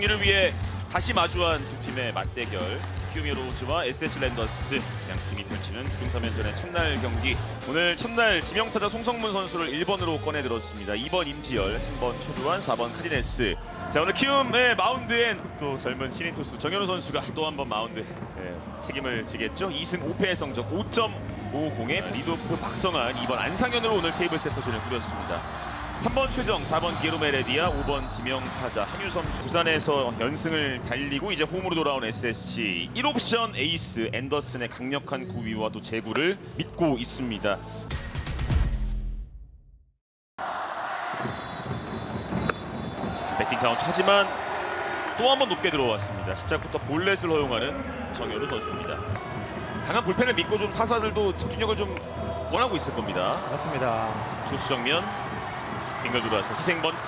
승리를 위해 다시 마주한 두 팀의 맞대결. 키움이 로즈와 SH 랜더스 양 팀이 펼치는 중사면전의 첫날 경기. 오늘 첫날 지명타자 송성문 선수를 1번으로 꺼내 들었습니다. 2번 임지열, 3번 최두환, 4번 카디네스. 자 오늘 키움의 마운드엔 또 젊은 신인 투수 정현우 선수가 또 한 번 마운드 예, 책임을 지겠죠. 2승 5패의 성적 5.50의 리드오프 박성환 2번 안상현으로 오늘 테이블 세터진을 꾸렸습니다 3번 최정, 4번 기에로 메레디아, 5번 지명타자 한유섬 부산에서 연승을 달리고 이제 홈으로 돌아온 SSC 1옵션 에이스 앤더슨의 강력한 구위와 또 제구를 믿고 있습니다. 자, 배팅 카운트 하지만 또 한 번 높게 들어왔습니다. 시작부터 볼넷을 허용하는 정현우 선수입니다. 강한 불펜을 믿고 좀 타사들도 집중력을 좀 원하고 있을 겁니다. 맞습니다. 투수 정면 빙글 돌아서 희생 번트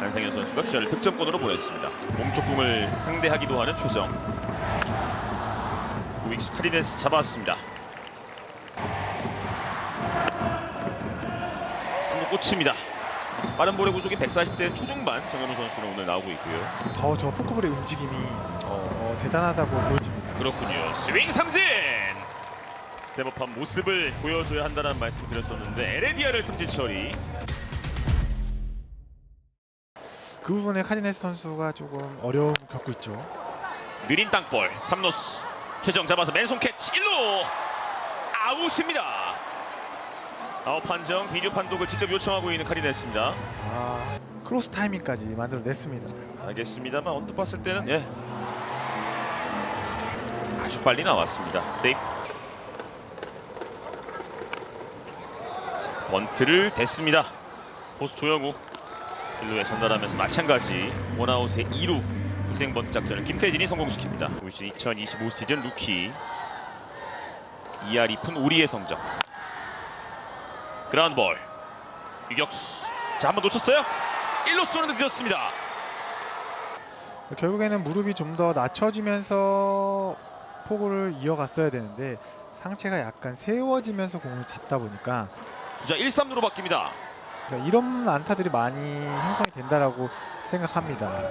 안상현 선수가 주자를 득점권으로 보냈습니다. 몸쪽 공을 상대하기도 하는 최정 우익수 카리네스 잡았습니다. 3구 꽂힙니다. 빠른 볼의 구속이 140대 초중반 정현우 선수는 오늘 나오고 있고요. 더 저 포크볼의 움직임이 어, 대단하다고 보여집니다. 그렇군요. 스윙 삼진! 스텝업한 모습을 보여줘야 한다는 말씀을 드렸었는데 에레디아를 삼진 처리 그 부분에 카디네스 선수가 조금 어려움 겪고 있죠. 느린 땅볼 3루수 최정 잡아서 맨손 캐치 1루! 아웃입니다. 아웃 판정 비디오 판독을 직접 요청하고 있는 카리네스입니다. 아, 크로스 타이밍까지 만들어냈습니다. 알겠습니다만 언뜻 봤을 때는 예. 아주 빨리 나왔습니다. 세이프. 자, 번트를 댔습니다. 포수 조영우 1루에 전달하면서 마찬가지 원아웃의 2루 희생 번트 작전을 김태진이 성공시킵니다. 올 시즌 2025 시즌 루키. 2할 2푼 우리의 성적. 그라운드 볼. 유격수. 자 한번 놓쳤어요. 1루 쏘는데 늦었습니다. 결국에는 무릎이 좀 더 낮춰지면서 포구를 이어갔어야 되는데 상체가 약간 세워지면서 공을 잡다 보니까 주자 1, 3루로 바뀝니다. 그러니까 이런 안타들이 많이 형성이 된다라고 생각합니다.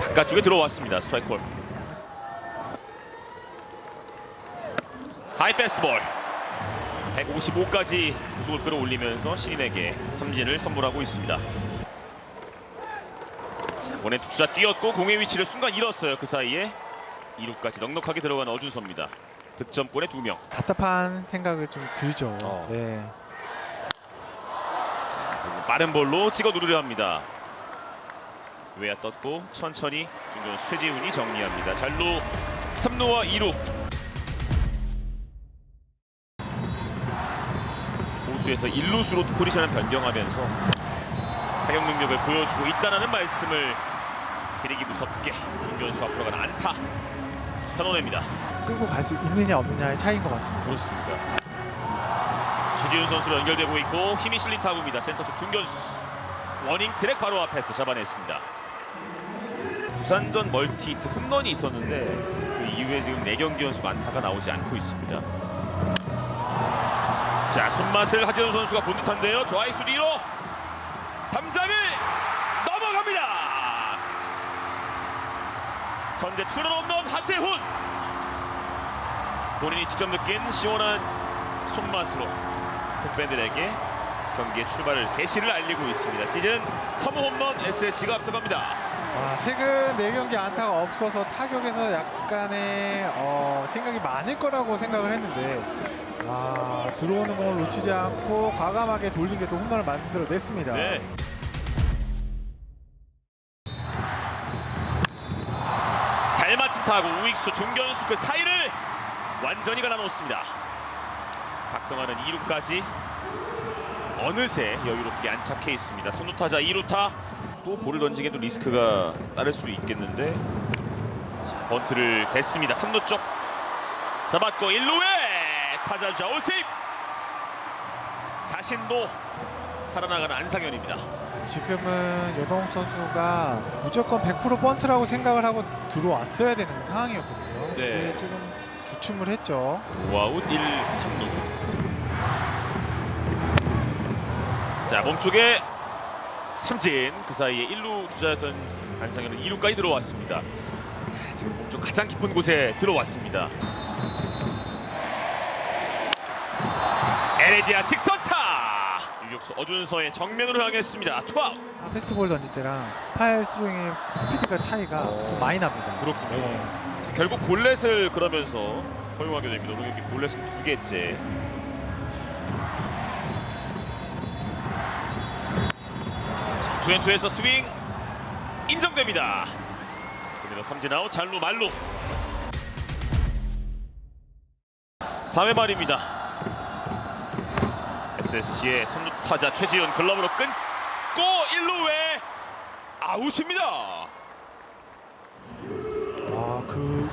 바깥쪽에 들어왔습니다. 스트라이크 볼. 하이 패스볼. 155까지 구속을 끌어올리면서 신인에게 삼진을 선물하고 있습니다. 자, 원의 주자 뛰었고 공의 위치를 순간 잃었어요. 그 사이에 2루까지 넉넉하게 들어간 어준서입니다. 득점권에 두 명. 답답한 생각을 좀 들죠. 어. 네. 그리고 빠른 볼로 찍어 누르려 합니다. 외야 떴고 천천히 중견 최지훈이 정리합니다. 잘루 3루와 2루 보수에서 1루수로 포지션을 변경하면서 타격 능력을 보여주고 있다는 말씀을 드리기 무섭게 중견수 앞으로 가는 안타 편원입니다. 끌고 갈 수 있느냐 없느냐의 차이인 것 같습니다. 그렇습니다. 최지훈 선수로 연결되고 있고 힘이 실린 타구입니다. 센터 쪽 중견수 워닝 트랙 바로 앞에서 잡아냈습니다. 부산전 멀티 히트 홈런이 있었는데 그 이후에 지금 4경기 연속 안타가 나오지 않고 있습니다. 자 손맛을 하재훈 선수가 본 듯한데요. 좌익수 뒤로 담장을 넘어갑니다. 선제 투런 홈런 하재훈 본인이 직접 느낀 시원한 손맛으로 팬들에게 경기의 출발을 개시를 알리고 있습니다. 시즌 3호 홈런 SSC가 앞서갑니다. 아, 최근 4경기 안타가 없어서 타격에서 약간의 어, 생각이 많을 거라고 생각을 했는데 아, 들어오는 공을 놓치지 않고 과감하게 돌린 게 또 홈런을 만들어냈습니다. 네. 타구 우익수 중견수 그 사이를 완전히 갈라놓습니다. 박성환은 2루까지 어느새 여유롭게 안착해 있습니다. 선두타자 2루타 또 볼을 던지기에도 리스크가 따를 수 있겠는데 자, 번트를 댔습니다. 3루 쪽 잡았고 1루에 타자 좌우세입 자신도 살아나가는 안상현입니다. 지금은 여동욱 선수가 무조건 100% 번트라고 생각을 하고 들어왔어야 되는 상황이었거든요. 네. 근데 지금 주춤을 했죠. 와웃 1, 3루. 자 몸쪽에 삼진 그 사이에 1루 주자였던 안상현은 2루까지 들어왔습니다. 자, 지금 몸쪽 가장 깊은 곳에 들어왔습니다. 에레디아 유격수 어준서의 정면으로 향했습니다. 투아웃. 아, 페스티벌 던질 때랑 팔 스윙의 스피드가 차이가 어. 좀 많이 납니다. 그렇군요. 네. 자, 결국 볼넷을 그러면서 허용하게 됩니다. 오늘 경기 볼넷은 두 개째. 자, 투앤투에서 스윙 인정됩니다. 그대로 삼진 아웃 잘루 말루. 3회 말입니다. SSG의 선두 타자 최지훈 글러브로 끊고 1루에 아웃입니다. 아, 그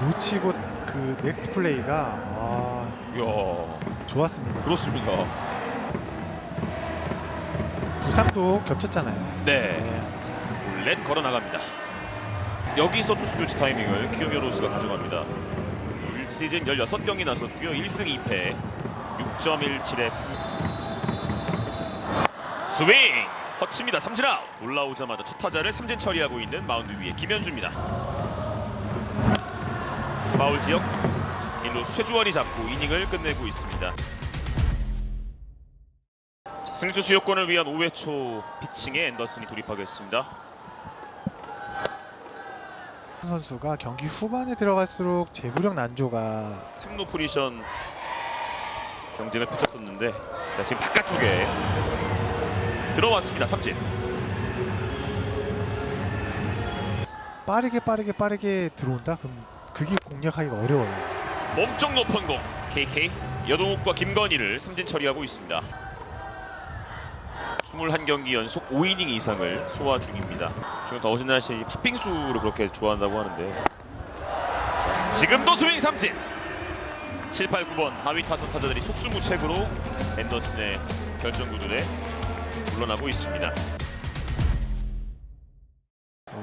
놓치고 그 넥스트 플레이가 아, 이야. 좋았습니다. 그렇습니다. 부상도 겹쳤잖아요. 네. 네. 렛 걸어 나갑니다. 여기서 투수 교체 타이밍을 키오미오 로스가 가져갑니다. 올 시즌 16경기 나섰고요. 1승 2패. 6.17의 스윙! 터치입니다. 삼진 아웃. 올라오자마자 첫 타자를 삼진 처리하고 있는 마운드 위에 김현주입니다. 파울 지역 1루 최주원이 잡고 이닝을 끝내고 있습니다. 승투 수요권을 위한 5회 초 피칭에 앤더슨이 돌입하겠습니다. 선수가 경기 후반에 들어갈수록 제구력 난조가 3루 포지션 경쟁을 펼쳤었는데 자 지금 바깥쪽에 들어왔습니다. 삼진. 빠르게 빠르게 빠르게 들어온다? 그럼 그게 공략하기가 어려워요. 몸쪽 높은 공 KK 여동욱과 김건희를 삼진 처리하고 있습니다. 21경기 연속 5이닝 이상을 소화 중입니다. 지금 더워진 날씨에 이 팥빙수를 그렇게 좋아한다고 하는데 자, 지금도 스윙 삼진 7, 8, 9번 하위 타선 타자들이 속수무책으로 앤더슨의 결정구들에 물러나고 있습니다.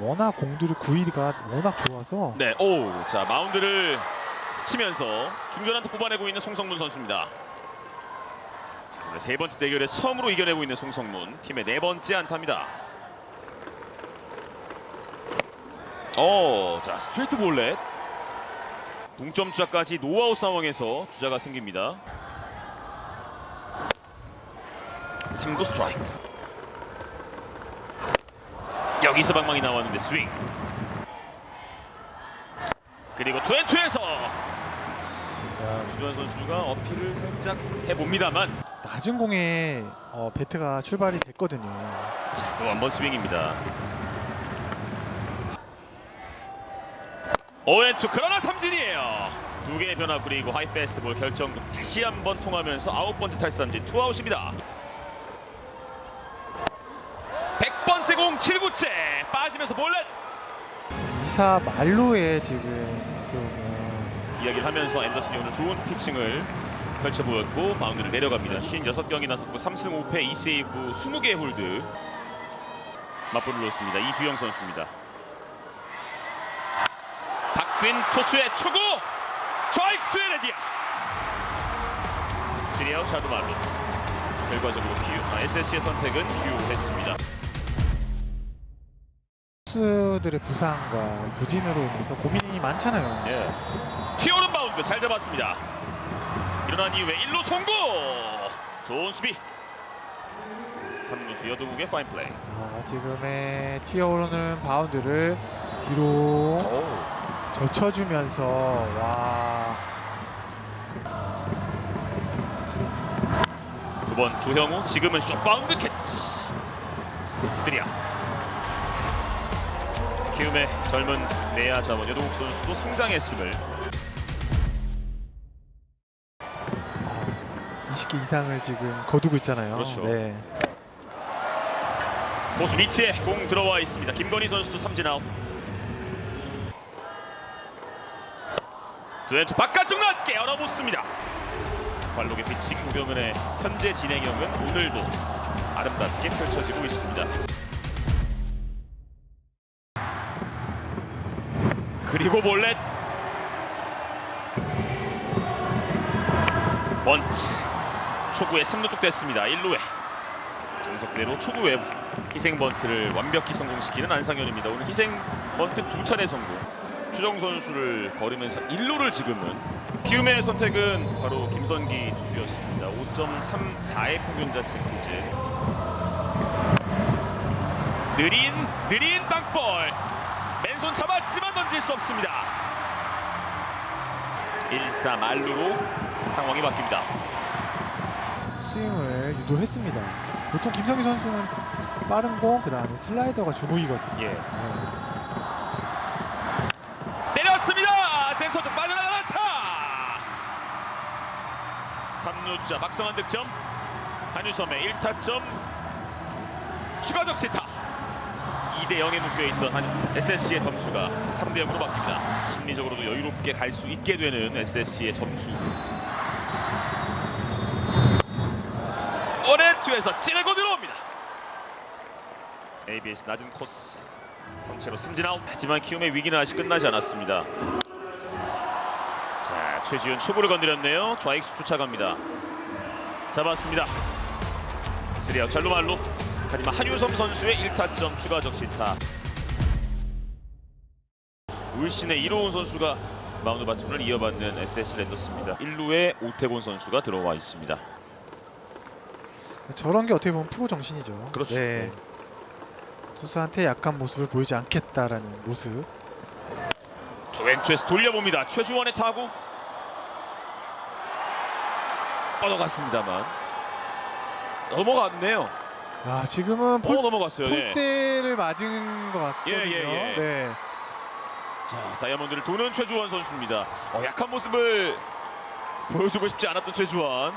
워낙 공들이 구위가 워낙 좋아서 네, 오, 자 마운드를 스치면서 중전한테 뽑아내고 있는 송성문 선수입니다. 자, 오늘 세 번째 대결에 처음으로 이겨내고 있는 송성문 팀의 네 번째 안타입니다. 어, 자 스트레이트 볼넷 동점 주자까지 노아웃 상황에서 주자가 생깁니다. 3구 스트라이크. 여기서 방망이 나왔는데 스윙. 그리고 투앤투에서 자 유주환 선수가 어필을 살짝 해봅니다만 낮은 공에 어, 배트가 출발이 됐거든요. 또한 번 스윙입니다. 오앤투 그러나 삼진이에요. 두 개의 변화 그리고 하이 페스티벌 결정 다시 한번 통하면서 아홉 번째 탈삼진 투아웃입니다. 100번째 공 7구째 빠지면서 볼넷 2사 말로에 지금 좀 이야기를 하면서 앤더슨이 오늘 좋은 피칭을 펼쳐 보였고 마운드를 내려갑니다. 56경기 나 섰고 3승 5패 2세이브 20개 홀드 맞불을 놓습니다. 이주영 선수입니다. 박빈 투수의 초구 좌익수 에레디아 드리아웃 자두마루 결과적으로 기우, 아, SSC의 선택은 기우했습니다. 선수들의 부상과 부진으로 인해서 고민이 많잖아요. 예. 튀어오른 바운드 잘 잡았습니다. 일어난 이후에 1루 송구! 좋은 수비. 3루수 여동국의 파인 플레이. 아, 지금의 튀어오르는 바운드를 뒤로 젖혀주면서 와. 9번 조형우 지금은 숏바운드 캐치. 쓰리야 키움의 젊은 내야 자원 여동국 선수도 성장했음을 20개 이상을 지금 거두고 있잖아요. 그렇죠. 네. 보수 밑에 공 들어와 있습니다 김건희 선수도 삼진 아웃 두엔투 바깥쪽 낮게 열어붙습니다 발록의 피칭 우병은의 현재 진행형은 오늘도 아름답게 펼쳐지고 있습니다 그리고 볼넷 번치 초구에 3루 쪽 됐습니다 1루에 정석대로 초구에 희생 번트를 완벽히 성공시키는 안상현입니다. 오늘 희생 번트 두 차례 성공. 추정 선수를 거르면서 1루를 지금은 키움의 선택은 바로 김선기 투수였습니다. 5.34의 평균 자책 시즌. 느린 느린 땅볼 맨손 잡았지만 던질 수 없습니다. 1사 말루로 상황이 바뀝니다. 스윙을 유도했습니다. 보통 김성희 선수는 빠른 공, 그 다음에 슬라이더가 주무이거든요. 예. 네. 때렸습니다. 센터 쪽 빠져나가는 안타. 3루자 박성환 득점. 한유섬의 1타점. 추가적 시타. 2대 0에 묶여 있던 한 SSC의 점수가 3대 0으로 바뀝니다. 심리적으로도 여유롭게 갈 수 있게 되는 SSC의 점수. 오네트에서 찌르고 들어옵니다. ABS 낮은 코스 선체로 삼진 아웃. 하지만 키움의 위기는 아직 끝나지 않았습니다. 자 최지훈 초구를 건드렸네요. 좌익수 쫓아갑니다. 잡았습니다. 스리아웃 잘루말루. 하지만 한유섬 선수의 1타점 추가적 시타. 울신의 이로운 선수가 마운드 바톤을 이어받는 SS 랜더스입니다. 1루에 오태곤 선수가 들어와 있습니다. 저런 게 어떻게 보면 프로 정신이죠. 그렇죠. 네. 투수한테 약한 모습을 보이지 않겠다라는 모습. 투앤투에서 돌려봅니다. 최주원의 타구 뻗어갔습니다만 넘어갔네요. 아 지금은 어 폴, 넘어갔어요. 네. 폴대를 맞은 것 같거든요. 예, 예, 예. 네. 자 다이아몬드를 도는 최주원 선수입니다. 어, 약한 모습을 보여주고 싶지 않았던 최주원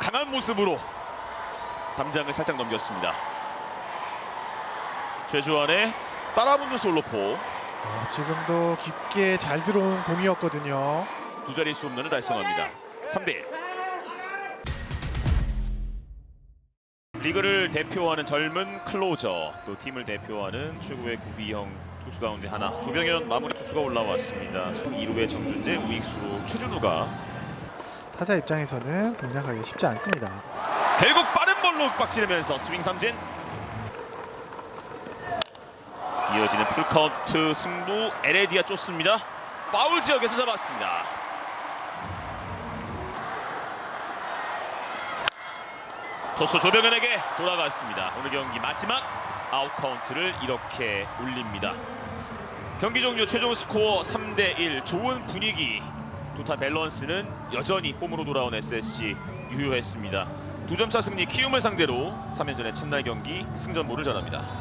강한 모습으로 담장을 살짝 넘겼습니다. 최주원의 따라붙는 솔로포 아, 지금도 깊게 잘 들어온 공이었거든요. 두 자릿수 홈런을 달성합니다. 3대 1 리그를 대표하는 젊은 클로저 또 팀을 대표하는 최고의 구비형 투수 가운데 하나 조병현 마무리 투수가 올라왔습니다. 2루의 정준재 우익수로 최준우가 타자 입장에서는 공략하기 쉽지 않습니다. 결국 빠른 볼로 빡치르면서 스윙 삼진 이어지는 풀카운트 승부 에레디아 쫓습니다. 파울 지역에서 잡았습니다. 토스 조병현에게 돌아갔습니다. 오늘 경기 마지막 아웃 카운트를 이렇게 올립니다. 경기 종료 최종 스코어 3대1 좋은 분위기 두타 밸런스는 여전히 홈으로 돌아온 SSC 유효했습니다. 두 점 차 승리 키움을 상대로 3연전의 첫날 경기 승전보를 전합니다.